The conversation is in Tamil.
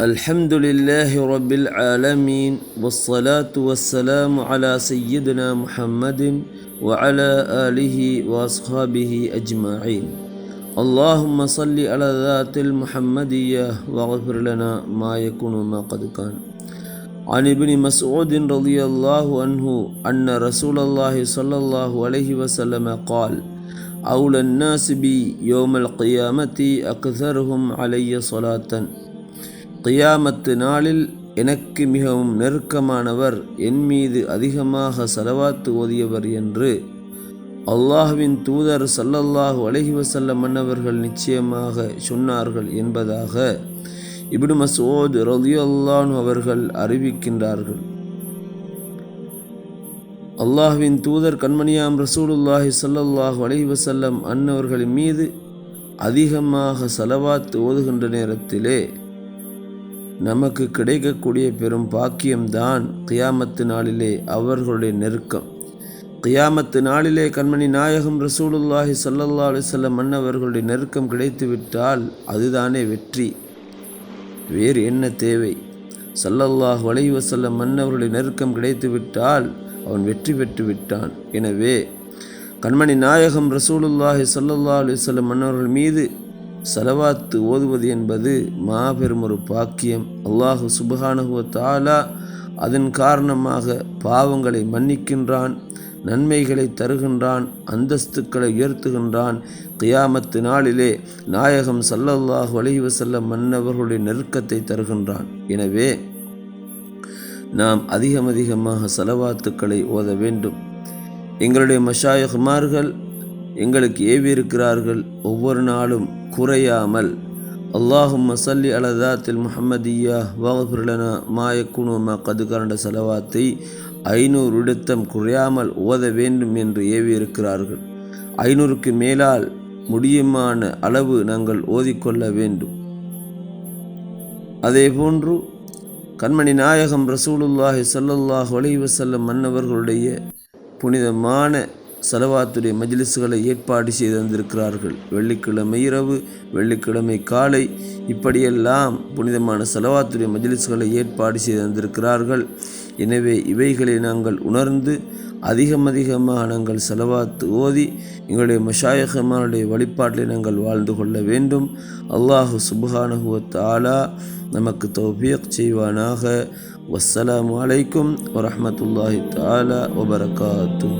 الحمد لله رب العالمين والصلاة والسلام على سيدنا محمد وعلى آله وأصحابه أجمعين. اللهم صل على ذات المحمدية واغفر لنا ما يكون ما قد كان. عن ابن مسعود رضي الله عنه أن رسول الله صلى الله عليه وسلم قال أولى الناس بي يوم القيامة أكثرهم علي صلاةً. கியாமத்து நாளில் எனக்கு மிகவும் நெருக்கமானவர் என் மீது அதிகமாக செலவாத்து ஓதியவர் என்று அல்லாஹுவின் தூதர் சல்லல்லாஹு அலஹி வசல்லம் மன்னவர்கள் நிச்சயமாக சொன்னார்கள் என்பதாக இப்னு மசோத் ரலியல்லான் அவர்கள் அறிவிக்கின்றார்கள். அல்லாஹுவின் தூதர் கண்மணியாம் ரசூலுல்லாஹி சல்லல்லாஹு அலஹி வசல்லம் அன்னவர்களின் மீது அதிகமாக செலவாத்து ஓதுகின்ற நேரத்திலே நமக்கு கிடைக்கக்கூடிய பெரும் பாக்கியம்தான் கியாமத்து நாளிலே அவர்களுடைய நெருக்கம். கியாமத்து நாளிலே கண்மணி நாயகம் ரசூலுல்லாஹி சல்லல்லா அலிசல்லம் மன்னவர்களுடைய நெருக்கம் கிடைத்துவிட்டால் அதுதானே வெற்றி. வேறு என்ன தேவை? சல்லல்லாஹ் வலை செல்ல மன்னவர்களுடைய நெருக்கம் கிடைத்துவிட்டால் அவன் வெற்றி பெற்று விட்டான். எனவே கண்மணி நாயகம் ரசூலுல்லாஹி சல்லல்லா அலிசல்லம் மன்னவர்கள் மீது சலவாத்து ஓதுவது என்பது மாபெரும் ஒரு பாக்கியம் அல்லாஹு சுபஹானுவ தாலா அதன் காரணமாக பாவங்களை மன்னிக்கின்றான் நன்மைகளை தருகின்றான் அந்தஸ்துக்களை உயர்த்துகின்றான். கியாமத்து நாளிலே நாயகம் சல்லல்லாஹு அலைஹி செல்ல மன்னவர்களுடைய நெருக்கத்தை தருகின்றான். எனவே நாம் அதிகம் அதிகமாக செலவாத்துக்களை ஓத வேண்டும். எங்களுடைய மஷாயகுமார்கள் எங்களுக்கு ஏவியிருக்கிறார்கள் ஒவ்வொரு நாளும் குறையாமல். அல்லாஹும் மசல்லி அலதாத்தில் முஹம்மதியா வாகுலனா மாயக்குனுமா கதுகரண்ட செலவாத்தை ஐநூறு இடத்தம் குறையாமல் ஓத வேண்டும் என்று ஏவியிருக்கிறார்கள். ஐநூறுக்கு மேலால் முடியுமான அளவு நாங்கள் ஓதிக்கொள்ள வேண்டும். அதேபோன்று கண்மணி நாயகம் ரசூலுல்லாஹி சல்லல்லாஹ் ஒலைவசல்லம் மன்னவர்களுடைய புனிதமான சலவாத்துடைய மஜ்லிஸ்களை ஏற்பாடு செய்து வந்திருக்கிறார்கள் வெள்ளிக்கிழமை இரவு வெள்ளிக்கிழமை காலை இப்படியெல்லாம் புனிதமான சலவாத்துடைய மஜ்லிஸ்களை ஏற்பாடு செய்து வந்திருக்கிறார்கள் எனவே இவைகளை நாங்கள் உணர்ந்து அதிகம் அதிகமாக நாங்கள் செலவாத்து ஓதி எங்களுடைய மஷாயகமானுடைய வழிபாட்டில் நாங்கள் வாழ்ந்து கொள்ள வேண்டும். அல்லாஹு சுபஹானஹுவத் ஆலா நமக்கு தௌபியக் செய்வானாக. வஸ்ஸலாம் வலைக்கும் வரமத்துல்லாஹி தாலா வபரகாத்தூ